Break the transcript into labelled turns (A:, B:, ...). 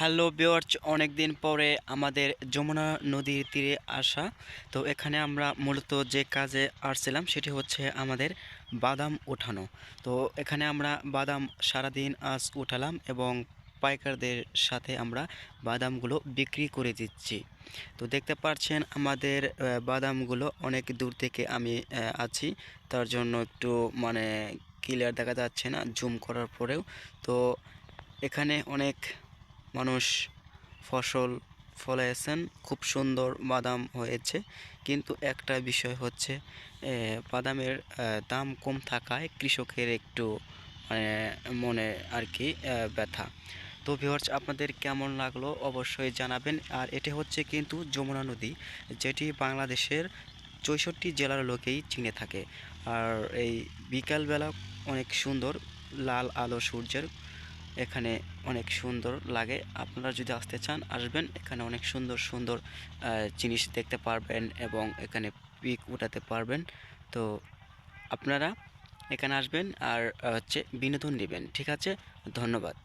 A: Hello বিওয়ার্চ অনেক দিন পরে আমাদের যমুনা নদীর তীরে আসা। তো এখানে আমরা মূলত যে কাজে আসছিলাম, সেটি হচ্ছে আমাদের বাদাম ওঠানো। তো এখানে আমরা বাদাম সারাদিন আজ উঠালাম এবং পাইকারদের সাথে আমরা বাদামগুলো বিক্রি করে দিচ্ছি। তো দেখতে পাচ্ছেন, আমাদের বাদামগুলো অনেক দূর থেকে আমি আছি। তার জন্য একটু মানে ক্লিয়ার দেখা যাচ্ছে না জুম করার পরেও। তো এখানে অনেক মানুষ ফসল ফলাইছেন খুব সুন্দর বাদাম হয়েছে। কিন্তু একটা বিষয় হচ্ছে বাদামের দাম কম থাকায় কৃষকের একটু মানে মনে আর কি ব্যথা। তো ভিউয়ার্স আপনাদের কেমন লাগল অবশ্যই জানাবেন। আর এটি হচ্ছে কিন্তু যমুনা নদী, যেটি বাংলাদেশের চৌষট্টি জেলার লোকেই চিনে থাকে। আর এই বিকালবেলা অনেক সুন্দর লাল আলো সূর্যের এখানে অনেক সুন্দর লাগে। আপনারা যদি আসতে চান, আসবেন। এখানে অনেক সুন্দর সুন্দর জিনিস দেখতে পারবেন এবং এখানে পিক উঠাতে পারবেন। তো আপনারা এখানে আসবেন আর হচ্ছে বিনোদন নেবেন। ঠিক আছে? ধন্যবাদ।